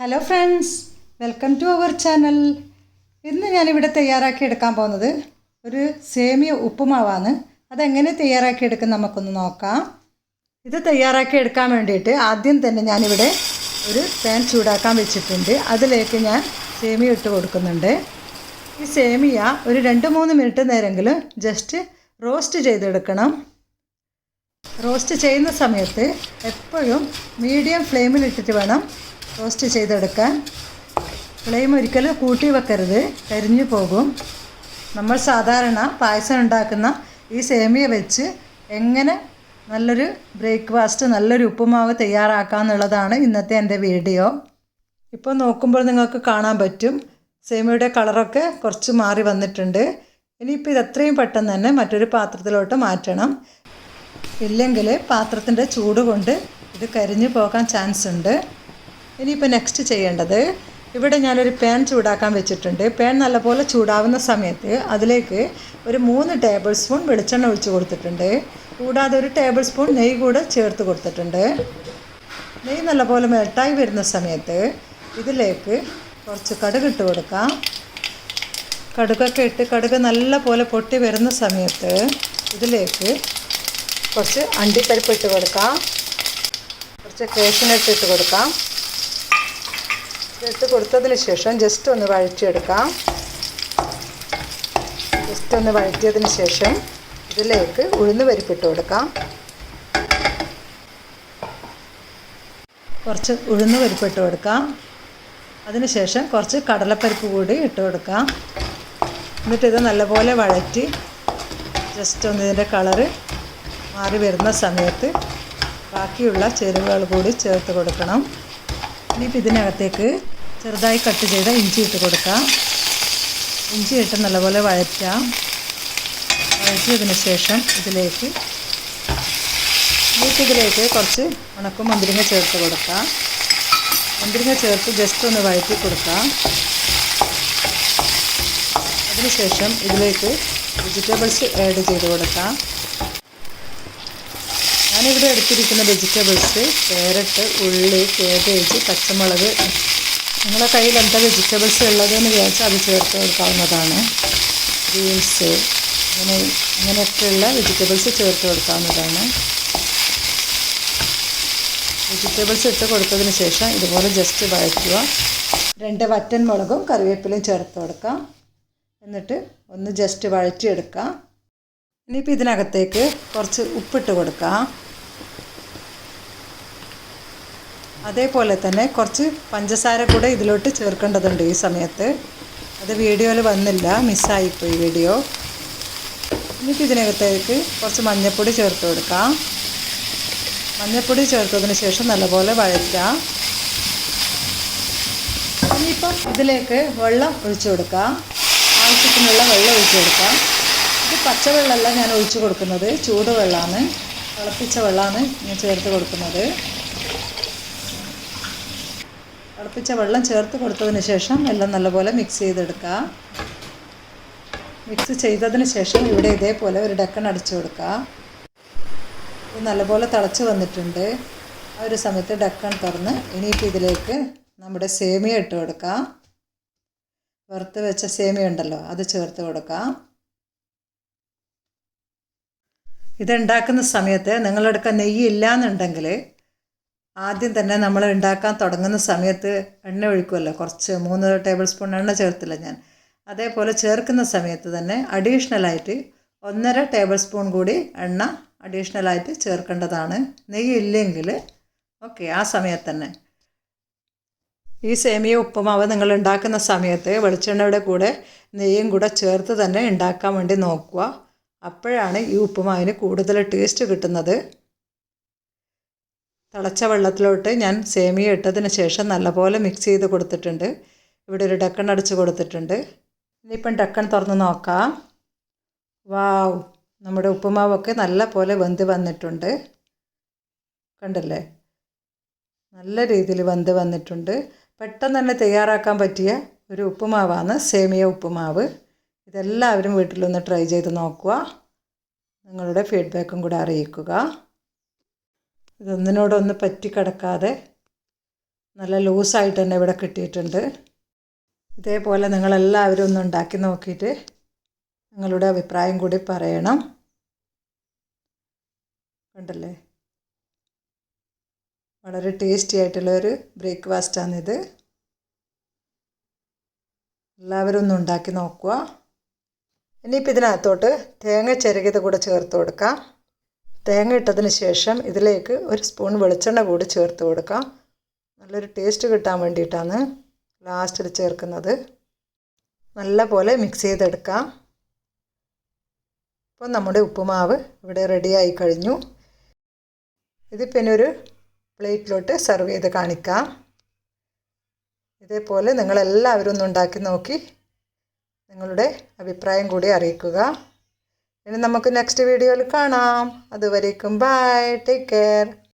Hello friends welcome to our channel ഇന്ന് ഞാനിവിടെ തയ്യാറാക്കി എടുക്കാൻ പോകുന്നത് ഒരു സേമിയ ഉപ്പുമാവാണ്. അതെങ്ങനെ തയ്യാറാക്കി എടുക്കും നമുക്കൊന്ന് നോക്കാം. ഇത് തയ്യാറാക്കി എടുക്കാൻ വേണ്ടിയിട്ട് ആദ്യം തന്നെ ഞാനിവിടെ ഒരു പാൻ ചൂടാക്കാൻ വെച്ചിട്ടുണ്ട്. അതിലേക്ക് ഞാൻ സേമിയ ഇട്ട് കൊടുക്കുന്നുണ്ട്. ഈ സേമിയ ഒരു രണ്ട് മൂന്ന് മിനിറ്റ് നേരമെങ്കിലും ജസ്റ്റ് റോസ്റ്റ് ചെയ്തെടുക്കണം. റോസ്റ്റ് ചെയ്യുന്ന സമയത്ത് എപ്പോഴും മീഡിയം ഫ്ലെയിമിലിട്ടിട്ട് വേണം റോസ്റ്റ് ചെയ്തെടുക്കാൻ. ഫ്ലെയിം ഒരിക്കലും കൂട്ടി വെക്കരുത്. കരിഞ്ഞു പോകും. നമ്മൾ സാധാരണ പായസം ഉണ്ടാക്കുന്ന ഈ സേമിയ വെച്ച് എങ്ങനെ നല്ലൊരു ബ്രേക്ക്ഫാസ്റ്റ് നല്ലൊരു ഉപ്പുമാവ് തയ്യാറാക്കാം എന്നുള്ളതാണ് ഇന്നത്തെ എന്റെ വീഡിയോ. ഇപ്പോൾ നോക്കുമ്പോൾ നിങ്ങൾക്ക് കാണാൻ പറ്റും. സേമിയയുടെ കളറൊക്കെ കുറച്ച് മാറി വന്നിട്ടുണ്ട്. ഇനിയിപ്പോൾ ഇത് എത്രയും പെട്ടെന്ന് തന്നെ മറ്റൊരു പാത്രത്തിലോട്ട് മാറ്റണം. ഇല്ലെങ്കിൽ പാത്രത്തിന്റെ ചൂട് കൊണ്ട് ഇത് കരിഞ്ഞു പോകാൻ ചാൻസ് ഉണ്ട്. ഇനിയിപ്പോൾ നെക്സ്റ്റ് ചെയ്യേണ്ടത് ഇവിടെ ഞാനൊരു പാൻ ചൂടാക്കാൻ വെച്ചിട്ടുണ്ട്. പാൻ നല്ലപോലെ ചൂടാവുന്ന സമയത്ത് അതിലേക്ക് ഒരു മൂന്ന് ടേബിൾ സ്പൂൺ വെളിച്ചെണ്ണ ഒഴിച്ച് കൊടുത്തിട്ടുണ്ട്. കൂടാതെ ഒരു ടേബിൾ സ്പൂൺ നെയ്യ് കൂടെ ചേർത്ത് കൊടുത്തിട്ടുണ്ട്. നെയ്യ് നല്ലപോലെ മെൽട്ടായി വരുന്ന സമയത്ത് ഇതിലേക്ക് കുറച്ച് കടുക് ഇട്ട് കൊടുക്കാം. കടുകൊക്കെ ഇട്ട് കടുക് നല്ലപോലെ പൊട്ടി വരുന്ന സമയത്ത് ഇതിലേക്ക് കുറച്ച് അണ്ടിപ്പരിപ്പ് ഇട്ട് കൊടുക്കാം. കുറച്ച് കേശനട്ട് ഇട്ട് കൊടുക്കാം. ഇട്ട് കൊടുത്തതിന് ശേഷം ജസ്റ്റ് ഒന്ന് വഴറ്റിയെടുക്കാം. ജസ്റ്റ് ഒന്ന് വഴറ്റിയതിന് ശേഷം ഇതിലേക്ക് ഉഴുന്ന് പരിപ്പിട്ട് കൊടുക്കാം. കുറച്ച് ഉഴുന്ന് പരിപ്പിട്ട് കൊടുക്കാം. അതിനുശേഷം കുറച്ച് കടലപ്പരിപ്പ് കൂടി ഇട്ട് കൊടുക്കാം. എന്നിട്ട് ഇത് നല്ലപോലെ വഴറ്റി ജസ്റ്റ് ഒന്ന് ഇതിന്റെ കളറ് മാറി വരുന്ന സമയത്ത് ബാക്കിയുള്ള ചേരുവകൾ കൂടി ചേർത്ത് കൊടുക്കണം. ഇനിയിപ്പോൾ ഇതിനകത്തേക്ക് ചെറുതായി കട്ട് ചെയ്ത ഇഞ്ചി ഇട്ട് കൊടുക്കാം. ഇഞ്ചി ഇട്ട് നല്ലപോലെ വഴറ്റാം. വഴറ്റിയതിന് ശേഷം ഇതിലേക്ക് ഇതിലേക്ക് കുറച്ച് ഉണക്കും മുന്തിരിങ്ങ ചേർത്ത് കൊടുക്കാം. മുന്തിരിങ്ങ ചേർത്ത് ജസ്റ്റ് ഒന്ന് വഴറ്റി കൊടുക്കാം. അതിനുശേഷം ഇതിലേക്ക് വെജിറ്റബിൾസ് ആഡ് ചെയ്ത് കൊടുക്കാം. ഞാനിവിടെ എടുത്തിരിക്കുന്ന വെജിറ്റബിൾസ് ക്യാരറ്റ് ഉള്ളി കേബേജ് പച്ചമുളക് നിങ്ങളുടെ കയ്യിൽ എന്താ വെജിറ്റബിൾസ് ഉള്ളതെന്ന് വിചാരിച്ചാൽ അത് ചേർത്ത് കൊടുക്കാവുന്നതാണ്. ബീൻസ് അങ്ങനെ അങ്ങനെയൊക്കെയുള്ള വെജിറ്റബിൾസ് ചേർത്ത് കൊടുക്കാവുന്നതാണ്. വെജിറ്റബിൾസ് ഇട്ട് കൊടുത്തതിന് ശേഷം ഇതുപോലെ ജസ്റ്റ് വഴറ്റുക. രണ്ട് വറ്റൻ മുളകും കറിവേപ്പിലയും ചേർത്ത് കൊടുക്കാം. എന്നിട്ട് ഒന്ന് ജസ്റ്റ് വഴറ്റിയെടുക്കാം. ഇനിയിപ്പോൾ ഇതിനകത്തേക്ക് കുറച്ച് ഉപ്പിട്ട് കൊടുക്കാം. അതേപോലെ തന്നെ കുറച്ച് പഞ്ചസാര കൂടെ ഇതിലോട്ട് ചേർക്കേണ്ടതുണ്ട് ഈ സമയത്ത്. അത് വീഡിയോയിൽ വന്നില്ല മിസ്സായിപ്പോയി വീഡിയോ. എന്നിട്ട് ഇതിനകത്തേക്ക് കുറച്ച് മഞ്ഞൾപ്പൊടി ചേർത്ത് കൊടുക്കാം. മഞ്ഞൾപ്പൊടി ചേർത്തതിന് ശേഷം നല്ലപോലെ വഴറ്റാം ഇനിയിപ്പം ഇതിലേക്ക് വെള്ളം ഒഴിച്ചു കൊടുക്കാം. ആവശ്യത്തിനുള്ള വെള്ളം ഒഴിച്ചു കൊടുക്കാം. ഇത് പച്ചവെള്ളമല്ല ഞാൻ ഒഴിച്ചു കൊടുക്കുന്നത് ചൂടുവെള്ളമാണ്. തിളപ്പിച്ച വെള്ളമാണ് ഞാൻ ചേർത്ത് കൊടുക്കുന്നത്. തിളപ്പിച്ച വെള്ളം ചേർത്ത് കൊടുത്തതിന് ശേഷം എല്ലാം നല്ലപോലെ മിക്സ് ചെയ്തെടുക്കുക. മിക്സ് ചെയ്തതിന് ശേഷം ഇവിടെ ഇതേപോലെ ഒരു ഡക്കൺ അടിച്ചു കൊടുക്കുക. ഇത് നല്ലപോലെ തിളച്ച് വന്നിട്ടുണ്ട്. ആ ഒരു സമയത്ത് ഡക്കൺ തുറന്ന് ഇനിയിപ്പോൾ ഇതിലേക്ക് നമ്മുടെ സേമിയ ഇട്ട് കൊടുക്കാം വറുത്ത് വെച്ച സേമിയ ഉണ്ടല്ലോ അത് ചേർത്ത് കൊടുക്കാം ഇതുണ്ടാക്കുന്ന സമയത്ത് നിങ്ങളെടുക്കാൻ നെയ്യ് ഇല്ല എന്നുണ്ടെങ്കിൽ ആദ്യം തന്നെ നമ്മൾ ഉണ്ടാക്കാൻ തുടങ്ങുന്ന സമയത്ത് എണ്ണ ഒഴിക്കുമല്ലോ കുറച്ച് മൂന്ന് ടേബിൾ സ്പൂൺ എണ്ണ ചേർത്തില്ല ഞാൻ. അതേപോലെ ചേർക്കുന്ന സമയത്ത് തന്നെ അഡീഷണലായിട്ട് ഒന്നര ടേബിൾ സ്പൂൺ കൂടി എണ്ണ അഡീഷണലായിട്ട് ചേർക്കേണ്ടതാണ്. നെയ്യ് ഇല്ലെങ്കിൽ ഓക്കെ ആ സമയത്ത് തന്നെ. ഈ സേമിയ ഉപ്പുമാവ് നിങ്ങൾ ഉണ്ടാക്കുന്ന സമയത്ത് വെളിച്ചെണ്ണയുടെ കൂടെ നെയ്യും കൂടെ ചേർത്ത് തന്നെ ഉണ്ടാക്കാൻ വേണ്ടി നോക്കുക. അപ്പോഴാണ് ഈ ഉപ്പുമാവിന് കൂടുതൽ ടേസ്റ്റ് കിട്ടുന്നത്. തിളച്ച വെള്ളത്തിലോട്ട് ഞാൻ സേമിയ ഇട്ടതിന് ശേഷം നല്ലപോലെ മിക്സ് ചെയ്ത് കൊടുത്തിട്ടുണ്ട്. ഇവിടെ ഒരു ഡക്കൺ അടിച്ച് കൊടുത്തിട്ടുണ്ട്. ഇനിയിപ്പം ഡക്കൺ തുറന്ന് നോക്കാം. വാവ് നമ്മുടെ ഉപ്പുമാവൊക്കെ നല്ല പോലെ വെന്ത് വന്നിട്ടുണ്ട്. കണ്ടല്ലേ? നല്ല രീതിയിൽ വെന്ത് വന്നിട്ടുണ്ട്. പെട്ടെന്ന് തന്നെ തയ്യാറാക്കാൻ പറ്റിയ ഒരു ഉപ്പുമാവാണ് സേമിയ ഉപ്പുമാവ്. ഇതെല്ലാവരും വീട്ടിലൊന്ന് ട്രൈ ചെയ്ത് നോക്കുക. നിങ്ങളുടെ ഫീഡ്ബാക്കും കൂടെ അറിയിക്കുക. ഇതൊന്നിനോടൊന്ന് പറ്റിക്കിടക്കാതെ നല്ല ലൂസായിട്ട് തന്നെ ഇവിടെ കിട്ടിയിട്ടുണ്ട്. ഇതേപോലെ നിങ്ങളെല്ലാവരും ഒന്ന് ഉണ്ടാക്കി നോക്കിയിട്ട് നിങ്ങളുടെ അഭിപ്രായം കൂടി പറയണം. കണ്ടല്ലേ? വളരെ ടേസ്റ്റി ആയിട്ടുള്ള ഒരു ബ്രേക്ക്ഫാസ്റ്റാണിത്. എല്ലാവരും ഒന്ന് ഉണ്ടാക്കി നോക്കുക. ഇനിയിപ്പോൾ ഇതിനകത്തോട്ട് തേങ്ങ ചിരകിയത് കൂടെ ചേർത്ത് കൊടുക്കാം. തേങ്ങ ഇട്ടതിന് ശേഷം ഇതിലേക്ക് ഒരു സ്പൂൺ വെളിച്ചെണ്ണ കൂടി ചേർത്ത് കൊടുക്കാം. നല്ലൊരു ടേസ്റ്റ് കിട്ടാൻ വേണ്ടിയിട്ടാണ് ലാസ്റ്റിൽ ചേർക്കുന്നത്. നല്ല പോലെ മിക്സ് ചെയ്തെടുക്കാം. ഇപ്പോൾ നമ്മുടെ ഉപ്പുമാവ് ഇവിടെ റെഡിയായി കഴിഞ്ഞു. ഇത് പിന്നെ ഒരു പ്ലേറ്റിലോട്ട് സെർവ് ചെയ്ത് കാണിക്കാം. ഇതേപോലെ നിങ്ങളെല്ലാവരും ഒന്ന് ഉണ്ടാക്കി നോക്കി നിങ്ങളുടെ അഭിപ്രായം കൂടി അറിയിക്കുക. ഇനി നമുക്ക് നെക്സ്റ്റ് വീഡിയോയിൽ കാണാം. അതുവരേക്കും ബൈ ടേക്ക് കെയർ